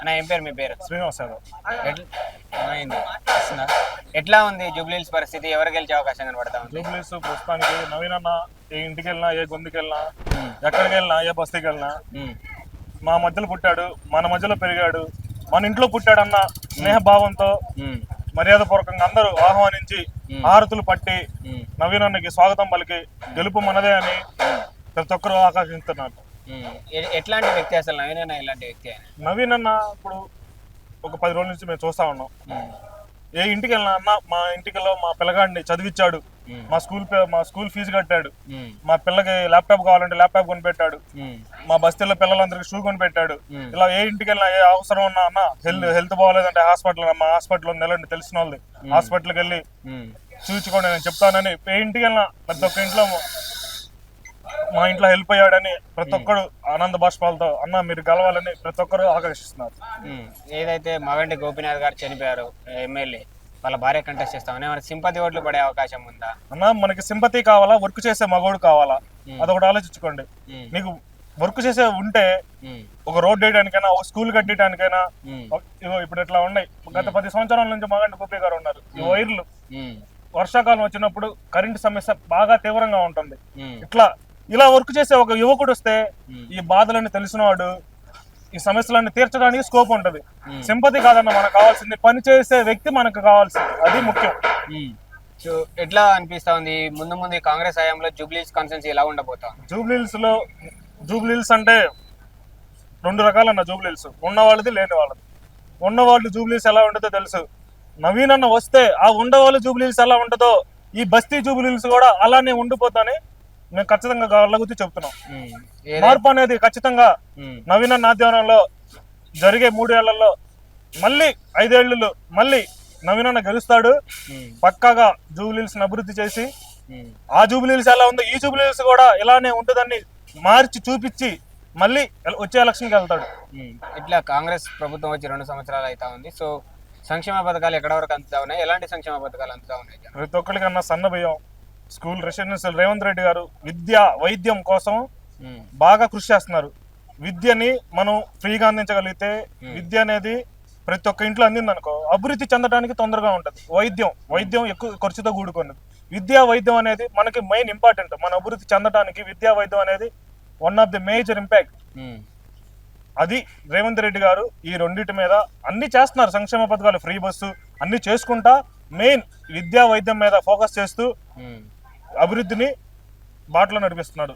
అన్న ఏం పేరు? మీ పేరు? శ్రీనివాస్ యాదవ్ ఎట్ల- అయింది. వస్తుందా? ఎట్లా ఉంది జూబ్లీహిల్స్ పరిస్థితి? ఎవరు గెలిచే అవకాశం కనబడతా ఉంది? జూబ్లీస్ ప్రస్తుతానికి నవీన్ అన్న ఏ ఇంటికి వెళ్ళినా ఏ గొంతుకి వెళ్ళినా ఎక్కడికి వెళ్ళినా ఏ బస్తీకి వెళ్ళినా మా మధ్యలో పుట్టాడు మన మధ్యలో పెరిగాడు మన ఇంట్లో పుట్టాడన్న స్నేహభావంతో ఉమ్, మర్యాదపూర్వకంగా అందరూ ఆహ్వానించి హారతులు పట్టి నవీన్ అన్నకి స్వాగతం పలికి గెలుపు మనదే అని ప్రతి ఒక్కరూ. ఎ- ఎట్లాంటి వ్యక్తి అసలు నవీన్ అన్న ఇలాంటి వ్యక్తి ఆయన? నవీన్ అన్న ఇప్పుడు ఒక పది రోజుల నుంచి మేము చూస్తా ఉన్నాం. ఏ ఇంటికి వెళ్ళినా అన్న మా ఇంటికిలో మా పిల్లగాడిని చదివించాడు ఉమ్, మా స్కూల్ మా స్కూల్ ఫీజు కట్టాడు. మా పిల్లకి ల్యాప్టాప్ కావాలంటే ల్యాప్టాప్ కొనిపెట్టాడు. మా బస్తీలో పిల్లలందరికీ షూ కొనిపెట్టాడు. ఇలా ఏ ఇంటికి వెళ్ళినా ఏ అవసరం ఉన్నా అన్న హెల్త్ హెల్త్ బాగోలేదంటే హాస్పిటల్ మా హాస్పిటల్ ఉంది వెళ్ళండి తెలిసిన వాళ్ళది హాస్పిటల్కి వెళ్ళి చూపించుకోండి నేను చెప్తానని ఏ ఇంటికి వెళ్ళినా ప్రతి ఒక్క ఇంట్లో మా ఇంట్లో హెల్ప్ అయ్యాడని ప్రతి ఒక్కరు ఆనంద బాష్పాలతో అన్న మీరు గెలవాలని ప్రతి ఒక్కరు ఆకర్షిస్తున్నారు. ఏదైతే మగంటి గోపీనాథ్ గారు చనిపోయారు ఎమ్మెల్యే వాళ్ళ భార్య కంటెస్ట్ చేస్తామని ఏమైనా సింపతి ఓట్లు పడే అవకాశం ఉందా? అన్న మనకి సింపతి కావాలా వర్క్ చేసే మగోడు కావాలా? అదొకటి ఆలోచించుకోండి. ఉమ్, నీకు వర్క్ చేసే ఉంటే ఒక రోడ్ వేయడానికైనా ఒక స్కూల్ కట్టడానికైనా ఇప్పుడు ఇట్లా ఉన్నాయి. గత పది సంవత్సరాల నుంచి మగండి గోపి గారు ఉన్నారు. ఈ వైర్లు వర్షాకాలం వచ్చినప్పుడు కరెంటు సమస్య బాగా తీవ్రంగా ఉంటుంది. ఇట్లా ఇలా వర్క్ చేసే ఒక యువకుడు వస్తే. ఈ బాధలన్నీ తెలిసినవాడు ఈ సమస్యలన్నీ తీర్చడానికి స్కోప్ ఉంటది. సింపతి కాదన్న మనకు కావాల్సింది పని చేసే వ్యక్తి మనకు కావాల్సింది. అది ముఖ్యం. ఎట్లా అనిపిస్తా ఉంది? ముందు ముందు కాంగ్రెస్ హయాంలో జూబ్లీస్ కాన్సెన్స్ ఎలా ఉండబోతా ఉంది? జూబ్లీహిల్స్లో జూబ్లీహిల్స్ అంటే రెండు రకాలన్న జూబ్లీహిల్స్. ఉన్న వాళ్ళది లేని వాళ్ళది ఉన్న వాళ్ళు జూబ్లీహిల్స్ ఎలా ఉంటుందో తెలుసు. నవీన్ అన్న వస్తే ఆ ఉండవాళ్ళు జూబ్లీహిల్స్ ఎలా ఉంటుందో ఈ బస్తీ జూబ్లీహిల్స్ కూడా అలానే ఉండిపోతాని మేము ఖచ్చితంగా గల్లగుద్ది చెప్తున్నాం. మార్పు అనేది ఖచ్చితంగా నవీన నాద్యానంలో జరిగే మూడేళ్ళలో మళ్ళీ ఐదేళ్ళలో మళ్ళీ నవీనన్న గెలుస్తాడు. పక్కాగా జూబ్లీహిల్స్ అభివృద్ధి చేసి ఆ జూబ్లీహిల్స్ ఎలా ఉందో ఈ జూబ్లీహిల్స్ కూడా ఇలానే ఉంటుందని మార్చి చూపించి మళ్ళీ వచ్చే ఎలక్షన్కి వెళ్తాడు. ఇట్లా కాంగ్రెస్ ప్రభుత్వం వచ్చి రెండు సంవత్సరాలు అవుతా ఉంది. సో సంక్షేమ పథకాలు ఎక్కడ వరకు అందుతా ఉన్నాయి? ఎలాంటి సంక్షేమ పథకాలు అందుతా ఉన్నాయి? ప్రతి ఒక్కరికన్నా సన్న బియ్యం. స్కూల్ రెసిడెన్షియల్ రేవంత్ రెడ్డి గారు విద్య వైద్యం కోసం బాగా కృషి చేస్తున్నారు. విద్యని మనం ఫ్రీగా అందించగలిగితే విద్య అనేది ప్రతి ఒక్క ఇంట్లో అందింది అనుకో అభివృద్ధి చెందడానికి తొందరగా ఉంటుంది. వైద్యం వైద్యం ఎక్కువ ఖర్చుతో కూడుకున్నది. విద్యా వైద్యం అనేది మనకి మెయిన్ ఇంపార్టెంట్ మన అభివృద్ధి చెందడానికి విద్యా వైద్యం అనేది one of the major impact అది రేవంత్ రెడ్డి గారు ఈ రెండింటి మీద అన్ని చేస్తున్నారు. సంక్షేమ పథకాలు ఫ్రీ బస్సు అన్ని చేసుకుంటా మెయిన్ విద్యా వైద్యం మీద ఫోకస్ చేస్తూ అభివృద్ధిని బాటలో నడిపిస్తున్నాడు.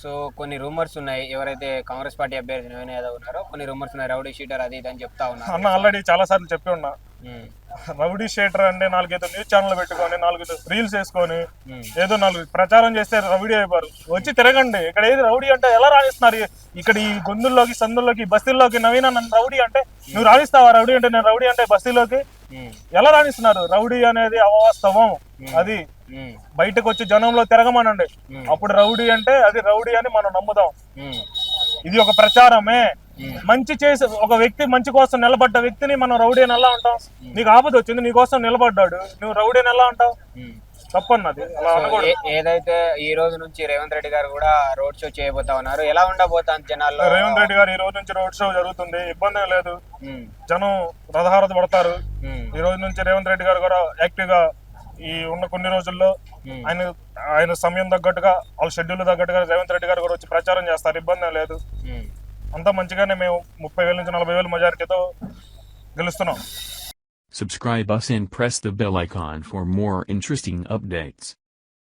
సో కొన్ని రూమర్స్ ఉన్నాయి. ఎవరైతే కాంగ్రెస్ పార్టీ అభ్యర్థి నవీన్ యాదవ్ ఉన్నారో కొన్ని రూమర్స్ ఉన్నాయి రౌడీ షీటర్ అది ఇది అని చెప్తా ఉన్నారు. అన్న ఆల్రెడీ చాలా సార్లు చెప్పి ఉన్నా. రౌడీ షేటర్ అంటే నాలుగైదు న్యూస్ ఛానల్ పెట్టుకొని నాలుగు రీల్స్ వేసుకొని ఏదో నాలుగు ప్రచారం చేస్తే రౌడీ అయిపోరు. వచ్చి తిరగండి. ఇక్కడ ఏది రౌడీ అంటే ఎలా రాణిస్తున్నారు? ఇక్కడ ఈ గొంతుల్లోకి సందుల్లోకి బస్తీల్లోకి నవీన నన్ను రౌడీ అంటే నువ్వు రాణిస్తావా రౌడీ అంటే నేను రౌడీ అంటే బస్తీలోకి ఎలా రాణిస్తున్నారు? రౌడీ అనేది అవాస్తవం. అది బయటకు వచ్చి జనంలో తిరగమనండి. అప్పుడు రౌడీ అంటే అది రౌడీ అని మనం నమ్ముదాం. ఇది ఒక ప్రచారమే. మంచి చేసి ఒక వ్యక్తి మంచి కోసం నిలబడ్డ వ్యక్తిని మనం రౌడీ అని ఎలా అంటాం? నీకు ఆపద వచ్చింది నీ కోసం నిలబడ్డాడు. నువ్వు రౌడీ అని ఎలా అంటావు? ఉమ్. తప్పన్నది. అలా అనకూడదు. ఏదైతే ఈ రోజు నుంచి రేవంత్ రెడ్డి గారు కూడా రోడ్ షో చేయబోతా ఉన్నారు ఎలా ఉండబోతా జనాల్లో? రేవంత్ రెడ్డి గారు ఈ రోజు నుంచి రోడ్ షో జరుగుతుంది ఇబ్బంది లేదు. జనం రథహారత పడతారు. ఈ రోజు నుంచి రేవంత్ రెడ్డి గారు కూడా యాక్టివ్గా ఈ ఉన్న కొన్ని రోజుల్లో ఆయన ఆయన సమయం తగ్గట్టుగా వాళ్ళ షెడ్యూల్ తగ్గట్టుగా రేవంత్ రెడ్డి గారు కూడా వచ్చి ప్రచారం చేస్తారు ఇబ్బంది లేదు. అంతా మంచిగానే మేము ముప్పై వేల నుంచి నలభై వేల మెజారిటీతో గెలుస్తున్నాం Subscribe us and press the bell icon for more interesting updates.